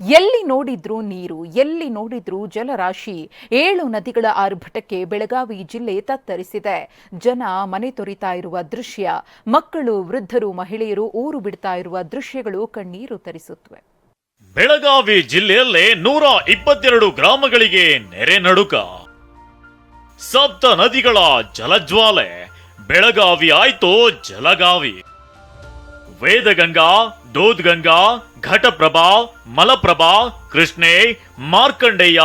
ಎಲ್ಲಿ ನೋಡಿದ್ರೂ ನೀರು, ಎಲ್ಲಿ ನೋಡಿದ್ರೂ ಜಲರಾಶಿ. ಏಳು ನದಿಗಳ ಆರ್ಭಟಕ್ಕೆ ಬೆಳಗಾವಿ ಜಿಲ್ಲೆ ತತ್ತರಿಸಿದೆ. ಜನ ಮನೆ ತೊರಿತಾ ಇರುವ ದೃಶ್ಯ, ಮಕ್ಕಳು, ವೃದ್ಧರು, ಮಹಿಳೆಯರು ಊರು ಬಿಡ್ತಾ ಇರುವ ದೃಶ್ಯಗಳು ಕಣ್ಣೀರು ತರಿಸುತ್ತವೆ. ಬೆಳಗಾವಿ ಜಿಲ್ಲೆಯಲ್ಲೇ ನೂರ ಇಪ್ಪತ್ತೆರಡು ಗ್ರಾಮಗಳಿಗೆ ನೆರೆ ನಡುಕ. ಸಪ್ತ ನದಿಗಳ ಜಲಜ್ವಾಲೆ. ಬೆಳಗಾವಿ ಆಯ್ತು ಜಲಗಾವಿ. ವೇದಗಂಗಾ, ದೋದ್ಗಂಗಾ, ಘಟಪ್ರಭಾ, ಮಲಪ್ರಭಾ, ಕೃಷ್ಣೆ, ಮಾರ್ಕಂಡೇಯ,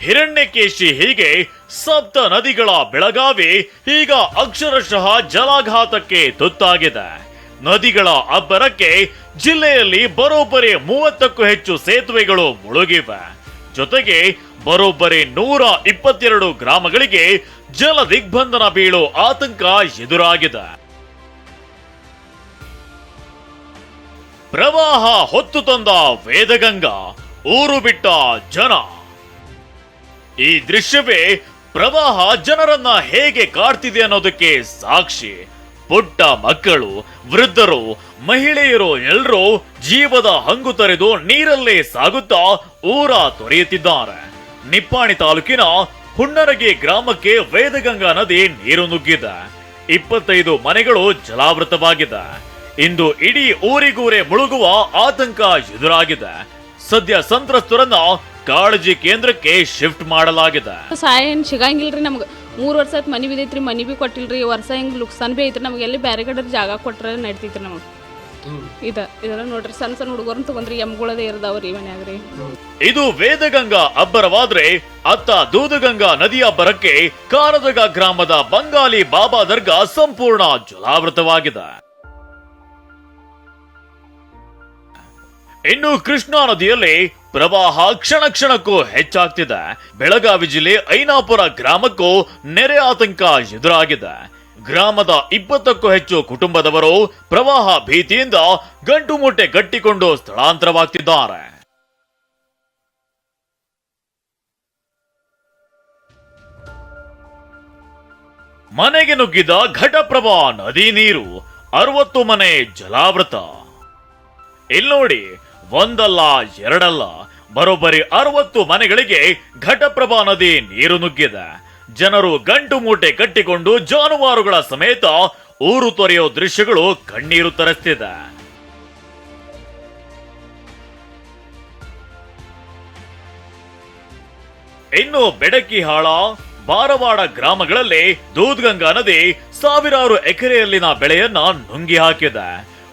ಹಿರಣ್ಯಕೇಶಿ ಹೀಗೆ ಸಪ್ತ ನದಿಗಳ ಬೆಳಗಾವಿ ಈಗ ಅಕ್ಷರಶಃ ಜಲಾಘಾತಕ್ಕೆ ತುತ್ತಾಗಿದೆ. ನದಿಗಳ ಅಬ್ಬರಕ್ಕೆ ಜಿಲ್ಲೆಯಲ್ಲಿ ಬರೋಬ್ಬರಿ ಮೂವತ್ತಕ್ಕೂ ಹೆಚ್ಚು ಸೇತುವೆಗಳು ಮುಳುಗಿವೆ. ಜೊತೆಗೆ ಬರೋಬ್ಬರಿ ನೂರ ಇಪ್ಪತ್ತೆರಡು ಗ್ರಾಮಗಳಿಗೆ ಜಲ ದಿಗ್ಬಂಧನ ಬೀಳೋ ಆತಂಕ ಎದುರಾಗಿದೆ. ಪ್ರವಾಹ ಹೊತ್ತು ತಂದ ವೇದಗಂಗಾ, ಊರು ಬಿಟ್ಟ ಜನ. ಈ ದೃಶ್ಯವೇ ಪ್ರವಾಹ ಜನರನ್ನ ಹೇಗೆ ಕಾಡ್ತಿದೆ ಅನ್ನೋದಕ್ಕೆ ಸಾಕ್ಷಿ. ಪುಟ್ಟ ಮಕ್ಕಳು, ವೃದ್ಧರು, ಮಹಿಳೆಯರು ಎಲ್ಲರೂ ಜೀವದ ಹಂಗು ತೊರೆದು ನೀರಲ್ಲೇ ಸಾಗುತ್ತಾ ಊರ ತೊರೆಯುತ್ತಿದ್ದಾರೆ. ನಿಪ್ಪಾಣಿ ತಾಲೂಕಿನ ಹುಣ್ಣರಗಿ ಗ್ರಾಮಕ್ಕೆ ವೇದಗಂಗಾ ನದಿ ನೀರು ನುಗ್ಗಿದೆ. ಇಪ್ಪತ್ತೈದು ಮನೆಗಳು ಜಲಾವೃತವಾಗಿದೆ. ಇಂದು ಇಡೀ ಊರಿಗೂರೆ ಮುಳುಗುವ ಆತಂಕ ಎದುರಾಗಿದೆ. ಸದ್ಯ ಸಂತ್ರಸ್ತರನ್ನ ಕಾಳಜಿ ಕೇಂದ್ರಕ್ಕೆ ಶಿಫ್ಟ್ ಮಾಡಲಾಗಿದೆ. ಸಹಾಯ ಏನು ಸಿಗಂಗಿಲ್ರಿ ನಮ್ಗೆ. ಮೂರು ವರ್ಷ ಆಯ್ತು ಮನಿ ಬಿದ್ದೈತ್ರಿ ಮನಿ ಬಿ ಕೊಟ್ಟಿಲ್ರಿ. ಈ ವರ್ಷ ಹಿಂಗೆ ಲುಕ್ಸಾನ್ ಬಿ ಐತ್ರಿ ನಮ್ಗೆ. ಎಲ್ಲಿ ಬೇರೆ ಕಡೆ ಜಾಗ ಕೊಟ್ರೆ ನಡ್ತೈತ್ರಿ ನಮಗೆ. ಇದ ಇದೆಲ್ಲ ನೋಡ್ರಿ ಸಣ್ಣ ಸಣ್ಣ ಹುಡುಗರನ್ನ ತಗೊಂಡ್ರಿ ಎಮ್ಗಳದೇ ಇರ್ದಾವ್ರಿ ಮನ್ಯಾಗ್ರಿ. ರೀ ಇದು ವೇದಗಂಗಾ ಅಬ್ಬರವಾದ್ರೆ ಅತ್ತ ದೂದಗಂಗಾ ನದಿ ಅಬ್ಬರಕ್ಕೆ ಕಾರದಗ ಗ್ರಾಮದ ಬಂಗಾಲಿ ಬಾಬಾ ದರ್ಗಾ ಸಂಪೂರ್ಣ ಜಲಾವೃತವಾಗಿದೆ. ಇನ್ನು ಕೃಷ್ಣಾ ನದಿಯಲ್ಲಿ ಪ್ರವಾಹ ಕ್ಷಣ ಕ್ಷಣಕ್ಕೂ ಹೆಚ್ಚಾಗ್ತಿದೆ. ಬೆಳಗಾವಿ ಜಿಲ್ಲೆ ಐನಾಪುರ ಗ್ರಾಮಕ್ಕೂ ನೆರೆ ಆತಂಕ ಎದುರಾಗಿದೆ. ಗ್ರಾಮದ ಇಪ್ಪತ್ತಕ್ಕೂ ಹೆಚ್ಚು ಕುಟುಂಬದವರು ಪ್ರವಾಹ ಭೀತಿಯಿಂದ ಗಂಟು ಮೂಟೆ ಗಟ್ಟಿಕೊಂಡು ಸ್ಥಳಾಂತರವಾಗ್ತಿದ್ದಾರೆ. ಮನೆಗೆ ನುಗ್ಗಿದ ಘಟಪ್ರಭಾ ನದಿ ನೀರು, ಅರವತ್ತು ಮನೆ ಜಲಾವೃತ. ಇಲ್ಲಿ ನೋಡಿ ಒಂದಲ್ಲ, ಎರಡಲ್ಲ, ಬರೋಬ್ಬರಿ ಅರವತ್ತು ಮನೆಗಳಿಗೆ ಘಟಪ್ರಭಾ ನದಿ ನೀರು ನುಗ್ಗಿದೆ. ಜನರು ಗಂಟು ಮೂಟೆ ಕಟ್ಟಿಕೊಂಡು ಜಾನುವಾರುಗಳ ಸಮೇತ ಊರು ತೊರೆಯೋ ದೃಶ್ಯಗಳು ಕಣ್ಣೀರು ತರಿಸ್ತಿದೆ. ಇನ್ನು ಬೆಡಕಿಹಾಳ ಬಾರವಾಡ ಗ್ರಾಮಗಳಲ್ಲಿ ದೂದ್ಗಂಗಾ ನದಿ ಸಾವಿರಾರು ಎಕರೆಯಲ್ಲಿನ ಬೆಳೆಯನ್ನ ನುಂಗಿ ಹಾಕಿದೆ.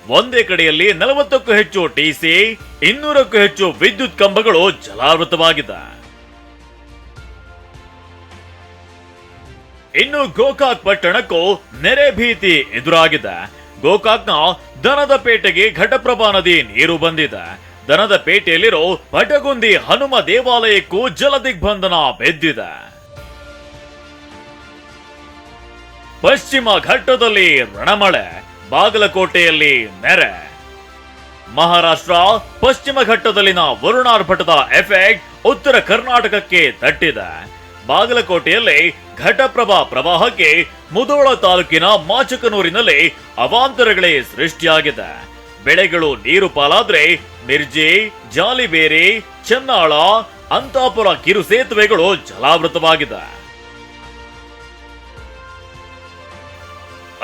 ಒಂದೇ ಕಡೆಯಲ್ಲಿ ನಲವತ್ತಕ್ಕೂ ಹೆಚ್ಚು ಟಿಸಿ ಇನ್ನೂರಕ್ಕೂ ಹೆಚ್ಚು ವಿದ್ಯುತ್ ಕಂಬಗಳು ಜಲಾವೃತವಾಗಿದೆ ಇನ್ನು ಗೋಕಾಕ್ ಪಟ್ಟಣಕ್ಕೂ ನೆರೆ ಭೀತಿ ಎದುರಾಗಿದೆ. ಗೋಕಾಕ್ನ ದನದ ಪೇಟೆಗೆ ಘಟಪ್ರಭಾ ನದಿ ನೀರು ಬಂದಿದೆ. ದನದ ಪೇಟೆಯಲ್ಲಿರೋ ಪಟಗುಂದಿ ಹನುಮ ದೇವಾಲಯಕ್ಕೂ ಜಲ ದಿಗ್ಬಂಧನ ಬೆದ್ದಿದೆ. ಪಶ್ಚಿಮ ಘಟ್ಟದಲ್ಲಿ ರಣಮಳೆ. ಬಾಗಲಕೋಟೆಯಲ್ಲಿ ನೆರೆ. ಮಹಾರಾಷ್ಟ್ರ ಪಶ್ಚಿಮ ಘಟ್ಟದಲ್ಲಿನ ವರುಣಾರ್ಭಟದ ಎಫೆಕ್ಟ್ ಉತ್ತರ ಕರ್ನಾಟಕಕ್ಕೆ ತಟ್ಟಿದೆ. ಬಾಗಲಕೋಟೆಯಲ್ಲಿ ಘಟಪ್ರಭಾ ಪ್ರವಾಹಕ್ಕೆ ಮುದೋಳ ತಾಲೂಕಿನ ಮಾಚಕನೂರಿನಲ್ಲಿ ಅವಾಂತರಗಳೇ ಸೃಷ್ಟಿಯಾಗಿದೆ. ಬೆಳೆಗಳು ನೀರು ಪಾಲಾದ್ರೆ ಮಿರ್ಜಿ, ಜಾಲಿಬೇರಿ, ಚೆನ್ನಾಳ, ಅಂತಾಪುರ ಕಿರು ಸೇತುವೆಗಳು ಜಲಾವೃತವಾಗಿದೆ.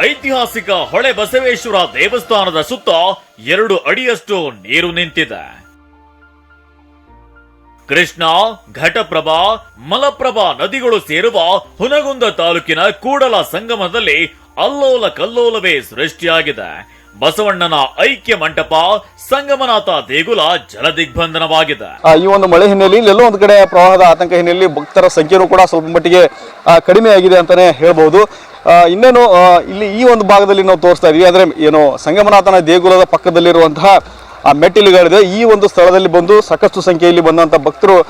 ಐತಿಹಾಸಿಕ ಹೊಳೆ ಬಸವೇಶ್ವರ ದೇವಸ್ಥಾನದ ಸುತ್ತ ಎರಡು ಅಡಿಯಷ್ಟು ನೀರು ನಿಂತಿದೆ. ಕೃಷ್ಣ ಘಟಪ್ರಭಾ ಮಲಪ್ರಭಾ ನದಿಗಳು ಸೇರುವ ಹುನಗುಂದ ತಾಲೂಕಿನ ಕೂಡಲ ಸಂಗಮದಲ್ಲಿ ಅಲ್ಲೋಲ ಕಲ್ಲೋಲವೇ ಸೃಷ್ಟಿಯಾಗಿದೆ. ಬಸವಣ್ಣನ ಐಕ್ಯ ಮಂಟಪ ಸಂಗಮನಾಥ ದೇಗುಲ ಜಲದಿಗ್ಬಂಧನವಾಗಿದೆ. ಈ ಒಂದು ಮಳೆ ಹಿನ್ನೆಲೆಯಲ್ಲಿ ಎಲ್ಲೋ ಒಂದು ಕಡೆ ಪ್ರವಾಹದ ಆತಂಕ ಹಿನ್ನೆಲೆಯಲ್ಲಿ ಭಕ್ತರ ಸಂಖ್ಯೆನೂ ಕೂಡ ಸ್ವಲ್ಪ ಮಟ್ಟಿಗೆ ಆ, ಕಡಿಮೆ ಆಗಿದೆ ಅಂತಾನೆ ಹೇಳ್ಬೋದು. ಆ, ಇನ್ನೇನು ಇಲ್ಲಿ ಈ ಒಂದು ಭಾಗದಲ್ಲಿ ನಾವು ತೋರಿಸ್ತಾ ಇದೀವಿ. ಅಂದರೆ ಏನು, ಸಂಗಮನಾಥನ ದೇಗುಲದ ಪಕ್ಕದಲ್ಲಿರುವಂತಹ, ಆ, ಮೆಟ್ಟಿಲುಗಳಿದೆ. ಈ ಒಂದು ಸ್ಥಳದಲ್ಲಿ ಬಂದು ಸಾಕಷ್ಟು ಸಂಖ್ಯೆಯಲ್ಲಿ ಬಂದಂತ ಭಕ್ತರು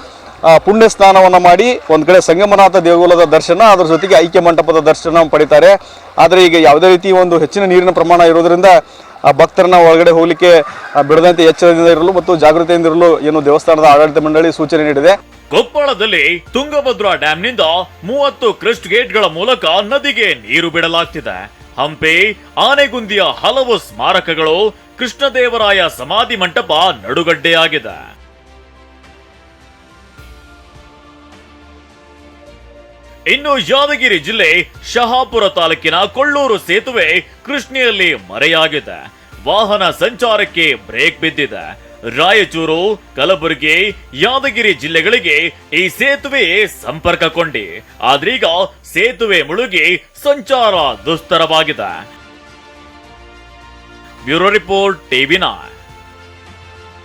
ಪುಣ್ಯ ಸ್ನಾನವನ್ನು ಮಾಡಿ ಒಂದು ಕಡೆ ಸಂಗಮನಾಥ ದೇಗುಲದ ದರ್ಶನ, ಅದರ ಜೊತೆಗೆ ಐಕ್ಯ ಮಂಟಪದ ದರ್ಶನ ಪಡಿತಾರೆ. ಆದರೆ ಈಗ ಯಾವುದೇ ರೀತಿ ಒಂದು ಹೆಚ್ಚಿನ ನೀರಿನ ಪ್ರಮಾಣ ಇರೋದ್ರಿಂದ, ಆ, ಭಕ್ತರನ್ನ ಒಳಗಡೆ ಹೋಗಲಿಕ್ಕೆ ಬಿಡದಂತೆ ಎಚ್ಚರದಿಂದ ಇರಲು ಮತ್ತು ಜಾಗೃತಿಯಿಂದ ಇರಲು ಏನು ದೇವಸ್ಥಾನದ ಆಡಳಿತ ಮಂಡಳಿ ಸೂಚನೆ ನೀಡಿದೆ. ಕೊಪ್ಪಳದಲ್ಲಿ ತುಂಗಭದ್ರಾ ಡ್ಯಾಂನಿಂದ ಮೂವತ್ತು ಕ್ರೆಸ್ಟ್ ಗೇಟ್ಗಳ ಮೂಲಕ ನದಿಗೆ ನೀರು ಬಿಡಲಾಗ್ತಿದೆ. ಹಂಪಿ, ಆನೆಗುಂದಿಯ ಹಲವು ಸ್ಮಾರಕಗಳು ಕೃಷ್ಣದೇವರಾಯ ಸಮಾಧಿ ಮಂಟಪ ನಡುಗಡ್ಡೆಯಾಗಿದೆ. ಇನ್ನು ಯಾದಗಿರಿ ಜಿಲ್ಲೆ ಶಹಾಪುರ ತಾಲೂಕಿನ ಕೊಳ್ಳೂರು ಸೇತುವೆ ಕೃಷ್ಣಿಯಲ್ಲಿ ಮರೆಯಾಗಿದೆ. ವಾಹನ ಸಂಚಾರಕ್ಕೆ ಬ್ರೇಕ್ ಬಿದ್ದಿದೆ. ರಾಯಚೂರು, ಕಲಬುರಗಿ, ಯಾದಗಿರಿ ಜಿಲ್ಲೆಗಳಿಗೆ ಈ ಸೇತುವೆ ಸಂಪರ್ಕ ಕೊಂಡಿ. ಆದ್ರೀಗ ಸೇತುವೆ ಮುಳುಗಿ ಸಂಚಾರ ದುಸ್ತರವಾಗಿದೆ. Bureau report TV nine